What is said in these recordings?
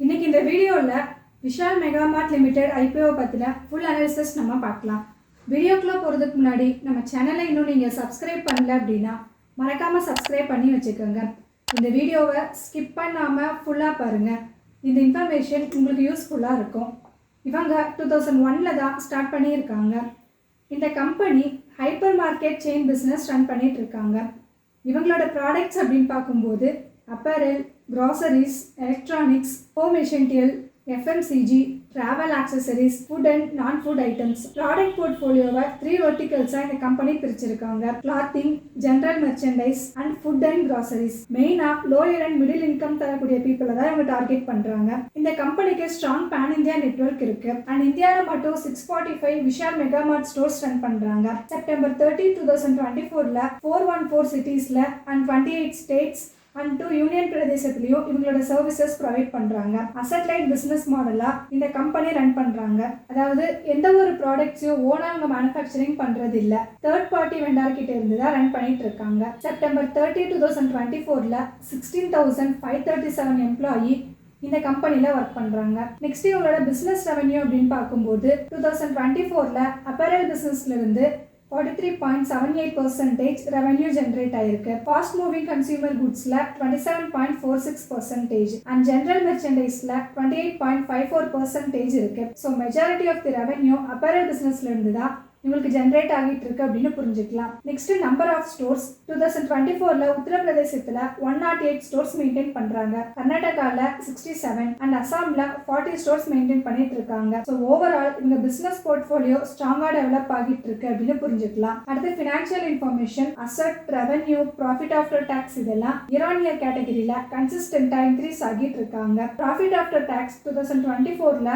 இன்னைக்கு இந்த வீடியோவில் Vishal Mega Mart limited IPO பற்றின ஃபுல் அனாலிசிஸ் நம்ம பார்க்கலாம். வீடியோக்குள்ளே போகிறதுக்கு முன்னாடி நம்ம சேனலை இன்னும் நீங்கள் சப்ஸ்கிரைப் பண்ணல அப்படின்னா மறக்காமல் சப்ஸ்கிரைப் பண்ணி வச்சுக்கோங்க. இந்த வீடியோவை ஸ்கிப் பண்ணாமல் ஃபுல்லாக பாருங்கள் இந்த இன்ஃபர்மேஷன் உங்களுக்கு யூஸ்ஃபுல்லாக இருக்கும். இவங்க டூ தௌசண்ட் ஒனில் தான் ஸ்டார்ட் பண்ணியிருக்காங்க. இந்த company hyper market chain business run பண்ணிகிட்ருக்காங்க இவங்களோட ப்ராடக்ட்ஸ் அப்படின்னு பார்க்கும்போது apparel groceries electronics home essential FMCG travel accessories food and non food items product போர்ட்ஃபோலியோவை three வெர்டிகல்ஸாக இந்த கம்பெனி பிரிச்சிருக்காங்க. Clothing general merchandise and food and groceries மெயினாக லோயர் அண்ட் மிடில் இன்கம் தரக்கூடிய பீப்புளை தான் இவங்க டார்கெட் பண்ணுறாங்க இந்த கம்பெனிக்கு ஸ்ட்ராங் பேன் இந்தியா நெட்வொர்க் இருக்கு. அண்ட் இந்தியாவில் மட்டும் six forty five Vishal Mega Mart stores run பண்ணுறாங்க September thirty two thousand twenty ஃபோரில் four one four சிட்டிஸில் and twenty eight states and two union பிரதேசத்துலையும் இவங்களோட சர்வீசஸ் ப்ரொவைட் பண்ணுறாங்க அசட் லைட் பிஸ்னஸ் மாடலாக இந்த company run பண்ணுறாங்க அதாவது எந்த ஒரு ப்ராடக்ட்ஸையும் ஓனாக அவங்க மேனுஃபேக்சரிங் பண்ணுறது இல்லை தேர்ட் பார்ட்டி வெண்டார் கிட்ட இருந்து தான் ரன் பண்ணிட்டு இருக்காங்க. September thirty two thousand twenty ஃபோரில் sixteen thousand five thirty seven employee இந்த கம்பெனியில் ஒர்க் பண்ணுறாங்க நெக்ஸ்ட் இவங்களோட பிஸ்னஸ் ரெவன்யூ அப்படின்னு பார்க்கும்போது டூ தௌசண்ட் டுவெண்ட்டி ஃபோரில் apparel பிஸ்னஸ்லேருந்து forty three point seven eight percentage revenue generate ஆயிருக்கு. Fast moving consumer குட்ஸில் twenty seven point four six percentage and general மெர்ச்சன்டைஸில் twenty eight point five four percentage இருக்கு. So majority of the revenue apparel பிஸ்னஸ்லேருந்து தான் இவங்களுக்கு generate ஆகிட்டு இருக்கு அப்படின்னு புரிஞ்சுக்கலாம். Next number of stores two thousand twenty ஃபோர்ல உத்தரப்பிரதேசத்துல one not eight stores maintain பண்றாங்க. கர்நாடகால சிக்ஸ்டி செவன் அண்ட் அசாம்ல ஃபார்ட்டி ஸ்டோர்ஸ் மெயின்டைன் பண்ணிட்டு இருக்காங்க ஸோ ஓவரால் இவங்க பிசினஸ் போர்ட்ஃபோலியோ ஸ்ட்ராங்கா டெவலப் ஆகிட்டு இருக்கு அப்படின்னு புரிஞ்சுக்கலாம். அடுத்து financial information asset revenue profit after tax இதெல்லாம் இயர் இயர் கேட்டகரியில கன்சிஸ்டன்டா இன்க்ரீஸ் ஆகிட்டு இருக்காங்க profit after tax two thousand twenty ஃபோர்ல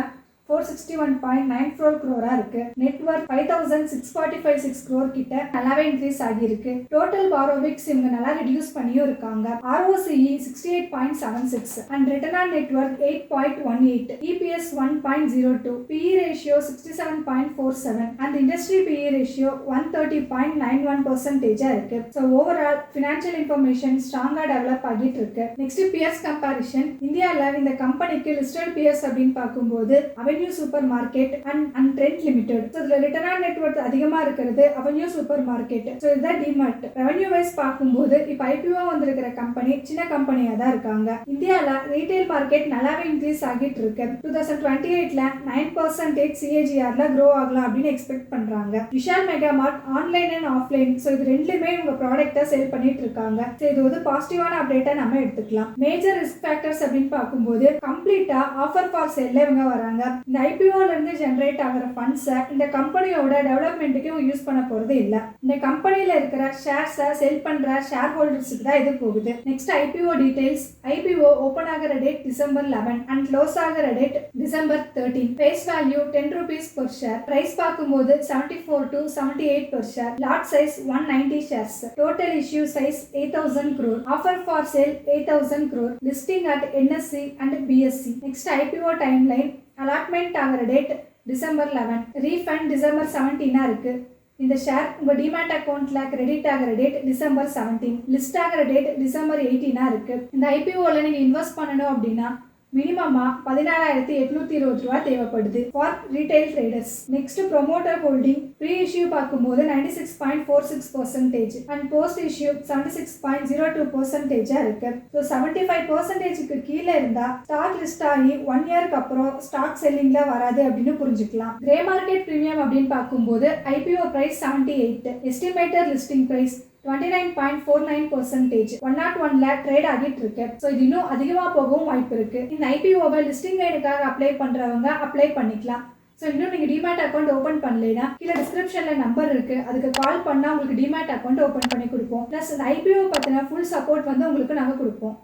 four sixty one point nine four க்ரோரா இருக்கு net worth five thousand six forty five six crore கிட்ட நல்லாவே increase ஆகியிருக்கு. டோட்டல் பாரோவிக்ஸ் இவங்க நல்லா ரெடியூஸ் பண்ணியும் இருக்காங்க. ROCE sixty eight point seven six and return on net worth eight point one eight EPS one point zero two PE ratio sixty seven point four seven and industry PE ratio one thirty point nine one பர்சன்டேஜா இருக்கு. So overall financial information ஸ்ட்ராங்கா develop ஆகிட்டு இருக்கு. Next PS comparison இந்தியாவில் இந்த கம்பெனிக்கு listed peers அப்படின்னு பார்க்கும்போது Avenue Super Market and and Trent Limited so இதில் ரிட்டர்ன் ஆன் நெட்ஒர்க் அதிகமாக இருக்கிறது அவென்யூ சூப்பர் மார்க்கெட் ஸோ இதுதான் டிமார்ட் ரெவன்யூ வைஸ் பார்க்கும்போது இப்போ ஐபிஓ வந்திருக்கிற கம்பெனி சின்ன கம்பெனியாக தான் இருக்காங்க. இந்தியாவில் ரீட்டைல் மார்க்கெட் நல்லாவே இன்க்ரீஸ் ஆகிட்டு இருக்கு. டூ தௌசண்ட் டுவெண்ட்டி எயிட்ல நைன் பர்சன்டேஜ் சிஏஜிஆர்ல க்ரோ ஆகலாம் அப்படின்னு எக்ஸ்பெக்ட் பண்றாங்க. Vishal mega mart online and offline so இது ரெண்டுமே உங்கள் ப்ராடக்ட்டை சேல் பண்ணிட்டு இருக்காங்க. ஸோ இது வந்து பாசிட்டிவான அப்டேட்டா நம்ம எடுத்துக்கலாம். மேஜர் ரிஸ்க் ஃபேக்டர்ஸ் அப்படின்னு பார்க்கும்போது கம்ப்ளீட்டா ஆஃபர் ஃபார் சேல்ல இவங்க வராங்க. இந்த ஐபிஓலேருந்து ஜென்ரேட் ஆகிற ஃபண்ட்ஸை இந்த கம்பெனியோட டெவலப்மெண்ட்டுக்கு இவங்க யூஸ் பண்ண போகிறது இல்லை. இந்த கம்பெனியில் இருக்கிற ஷேர்ஸை செல் பண்ணுற ஷேர் ஹோல்டர்ஸுக்கு தான் இது போகுது. Next IPO details IPO open ஆகிற date December eleven and close ஆகிற date December thirteen face value ten rupees per share price பார்க்கும்போது seventy four to seventy eight per share lot size one ninety shares total issue size eight thousand crore offer for sale eight thousand crore listing at NSE and BSE next IPO time line allotment ஆகிற date December eleven refund December செவன்டீனாக இருக்குது இந்த share உங்கள் demat அக்கௌண்ட்டில் credit ஆகிற date December seventeen list ஆகிற date December எயிட்டீனாக இருக்குது இந்த ஐபிஓவில் நீங்கள் இன்வெஸ்ட் பண்ணணும் அப்படின்னா மினிமமாக பதினாலாயிரத்தி எட்நூத்தி இருபது ரூபா தேவைப்படுது for retail traders next promoter holding pre issue பார்க்கும்போது ninety six point four six percentage and post issue seventy six point zero two பர்சன்டேஜாக இருக்கு. ஸோ செவன்டி ஃபைவ் பர்சன்டேஜுக்கு கீழே இருந்தால் ஸ்டாக் லிஸ்ட் ஆகி ஒன் இயர்க்கு அப்புறம் ஸ்டாக் செல்லிங்ல வராது அப்படின்னு புரிஞ்சுக்கலாம். கிரே மார்க்கெட் ப்ரீமியம் அப்படின்னு பார்க்கும்போது IPO price seventy eight estimated listing price twenty nine point four nine percentage one not ஒன்ல ட்ரேட் ஆகிட்டு இருக்கு ஸோ இது இன்னும் அதிகமாக போகவும் வாய்ப்பு இருக்கு. இந்த ஐபிஓவை லிஸ்டிங் ரைடுக்காக அப்ளை பண்றவங்க அப்ளை பண்ணிக்கலாம். ஸோ இன்னும் நீங்கள் டிமேட் அக்கௌண்ட் ஓப்பன் பண்ணலைன்னா கீழே டிஸ்கிரிப்ஷனில் நம்பர் இருக்கு. அதுக்கு கால் பண்ணால் உங்களுக்கு டிமேட் அக்கௌண்ட் ஓப்பன் பண்ணி கொடுப்போம். ப்ளஸ் இந்த ஐபிஓ பற்றின ஃபுல் சப்போர்ட் வந்து உங்களுக்கு நாங்கள் கொடுப்போம்.